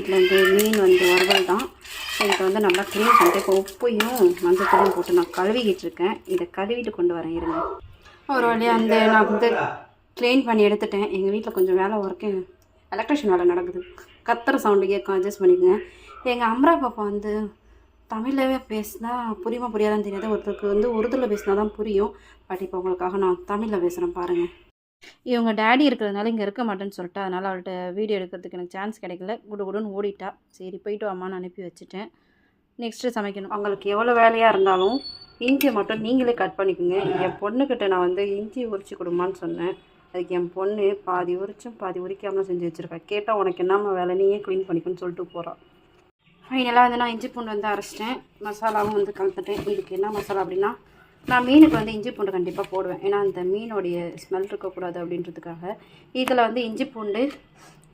வீட்டில் வந்து மீன் வந்து வறுவல் தான். ஸோ இதை வந்து நல்லா க்ளீன் பண்ணிட்டு இப்போ உப்பையும் மஞ்சத்தூளையும் போட்டு நான் கழுவிக்கிட்டு இருக்கேன் இதை கழுவிட்டு கொண்டு வரேன் இருங்க. ஒரு வழியாக அந்த நான் வந்து க்ளீன் பண்ணி எடுத்துட்டேன். எங்கள் வீட்டில் கொஞ்சம் வேலை ஒர்க்கு எலக்ட்ரிஷியன் வேலை நடக்குது. கத்துற சவுண்டு கேட்கும் அட்ஜஸ்ட் பண்ணிக்கோங்க. எங்கள் அம்ரா பாப்பா வந்து தமிழவே பேசினா புரியுமா புரியாதான்னு தெரியாது. ஒருத்தருக்கு வந்து உருதுல பேசினா தான் புரியும். பட் இப்போ உங்களுக்காக நான் தமிழில் பேசுகிறேன் பாருங்கள் இவங்க டேடி இருக்கிறதுனால இங்கே இருக்க மாட்டேன்னு சொல்லிட்டு அதனால் அவள்கிட்ட வீடியோ எடுக்கிறதுக்கு எனக்கு சான்ஸ் கிடைக்கல. குடு குடுன்னு ஓடிட்டா. சரி போயிட்டு அம்மான்னு அனுப்பி வச்சுட்டேன். நெக்ஸ்ட்டு சமைக்கணும். அவங்களுக்கு எவ்வளோ வேலையாக இருந்தாலும் இஞ்சி மட்டும் நீங்களே கட் பண்ணிக்கோங்க. என் பொண்ணுக்கிட்ட நான் வந்து இஞ்சி உரிச்சு கொடுமான்னு சொன்னேன். அதுக்கு என் பொண்ணு பாதி உரிச்சும் பாதி உரிக்காமலும் செஞ்சு வச்சுருக்கேன் கேட்டால் உனக்கு என்னம்மா வேலை? நீயே க்ளீன் பண்ணிக்கணும்னு சொல்லிட்டு போகிறான் ஃபைனலாக வந்து நான் இஞ்சி பூண்டு வந்து அரைச்சிட்டேன். மசாலாவும் வந்து கலந்துட்டேன். இதுக்கு என்ன மசாலா அப்படின்னா நான் மீனுக்கு வந்து இஞ்சி பூண்டு கண்டிப்பாக போடுவேன். ஏன்னா அந்த மீனுடைய ஸ்மெல் இருக்கக்கூடாது அப்படின்றதுக்காக இதில் வந்து இஞ்சி பூண்டு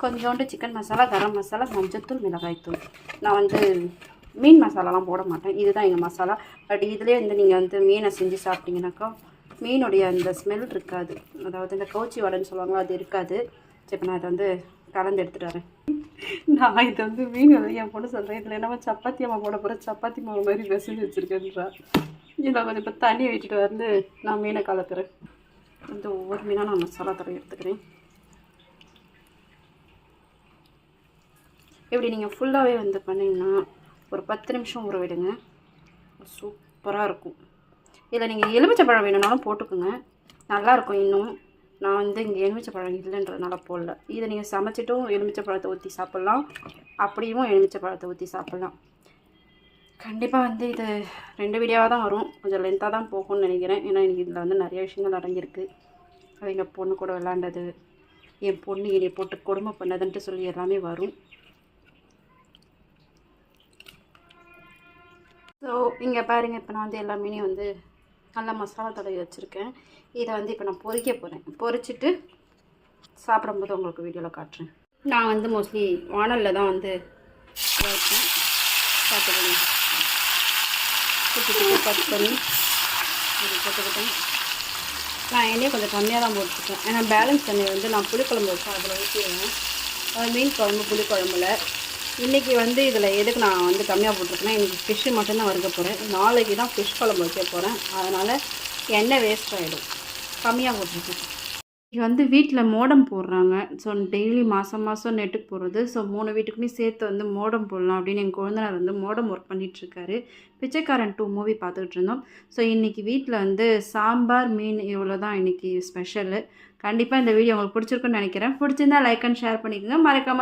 கொஞ்சோண்டு சிக்கன் மசாலா கரம் மசாலா மஞ்சத்தூள் மிளகாய்த்தூள். நான் வந்து மீன் மசாலாலாம் போட மாட்டேன். இதுதான் எங்கள் மசாலா. பட் இதுலேயே வந்து நீங்கள் வந்து மீனை செஞ்சு சாப்பிட்டீங்கன்னாக்கா மீனுடைய அந்த ஸ்மெல் இருக்காது. அதாவது இந்த கவுச்சி வடைன்னு சொல்லுவாங்களோ அது இருக்காது. சரி நான் அதை வந்து கலந்து எடுத்துகிட்டு வரேன். நான் இதை வந்து மீன் வந்து என் பொண்ணு சொல்கிறேன் இதில் என்னமோ சப்பாத்தி அம்மா போட போகிற சப்பாத்தி மாவு மாதிரி பிசைஞ்சு வச்சுருக்கேன்றா. இதில் கொஞ்சம் இப்போ தண்ணி விட்டுட்டு வந்து நான் மீனை கலத்துறேன். இந்த ஒவ்வொரு மீனாக நான் மசாலா தடவை எடுத்துக்கிறேன். இப்படி நீங்கள் ஃபுல்லாகவே வந்து பண்ணிங்கன்னா ஒரு பத்து நிமிஷம் ஊற விடுங்க. சூப்பராக இருக்கும். இதில் நீங்கள் எலுமிச்சை பழம் வேணும்னாலும் போட்டுக்கோங்க. நல்லாயிருக்கும் இன்னும். நான் வந்து இங்கே எலுமிச்சப்பழம் இல்லைன்றதுனால போடல. இதை நீங்கள் சமைச்சிட்டும் எலுமிச்சப்பழத்தை ஊற்றி சாப்பிட்லாம். அப்படியும் எலுமிச்சப்பழத்தை ஊற்றி சாப்பிட்லாம். கண்டிப்பாக வந்து இது ரெண்டு வீடியோவாக தான் வரும். கொஞ்சம் லென்த்தாக தான் போகும்னு நினைக்கிறேன். ஏன்னா எனக்கு இதில் வந்து நிறைய விஷயங்கள் அடங்கியிருக்கு. அது எங்கள் பொண்ணு கூட விளாண்டது என் பொண்ணு என்னை போட்டு கொடுமை பண்ணதுன்ட்டு சொல்லி எல்லாமே வரும். ஸோ இங்கே பாருங்கள் இப்போ நான் வந்து எல்லா மீனையும் வந்து நல்லா மசாலா தடவி வச்சுருக்கேன். இதை வந்து இப்போ நான் பொறிக்க போகிறேன் பொரிச்சிட்டு சாப்பிடும்போது உங்களுக்கு வீடியோவில் காட்டுறேன். நான் வந்து மோஸ்ட்லி வானலில் தான் வந்து வைப்பேன் பார்த்துக்கோங்க குட்டி குட்டி கட் பண்ணி இது போட்டுக்கிட்டேன். நான் எண்ணெய் கொஞ்சம் கம்மியாக தான் போட்டுருக்கேன் ஏன்னா பேலன்ஸ் தண்ணி வந்து நான் புளிக்குழம்பு வச்சேன் அதில் ஊற்றிடுவேன் அது மீன் குழம்பு புளிக்குழம்புல இன்றைக்கி வந்து இதில் எதுக்கு நான் வந்து கம்மியாக போட்டிருக்கேன்னா இன்றைக்கி ஃபிஷ்ஷு மட்டும்தான் வறுக்க போகிறேன் நாளைக்கு தான் ஃபிஷ் குழம்பு வைக்க போகிறேன் அதனால் எண்ணெய் வேஸ்ட் ஆகிடும் கம்மியாக போட்டிருக்கேன். இங்கே வந்து வீட்டில் மோடம் போடுறாங்க. ஸோ டெய்லி மாதம் மாதம் நெட்டுக்கு போடுறது. ஸோ மூணு வீட்டுக்குமே சேர்த்து வந்து மோடம் போடலாம் அப்படின்னு என் குழந்தைனார் வந்து மோடம் ஒர்க் பண்ணிகிட்ருக்காரு பிச்சைக்காரன் டூ மூவி பார்த்துக்கிட்டு இருந்தோம் ஸோ இன்றைக்கி வீட்டில் வந்து சாம்பார் மீன் இவ்வளோ தான் இன்றைக்கி ஸ்பெஷலு கண்டிப்பாக இந்த வீடியோ உங்களுக்கு பிடிச்சிருக்குன்னு நினைக்கிறேன். பிடிச்சிருந்தா லைக் அண்ட் ஷேர் பண்ணிக்கோங்க. மறக்காமல்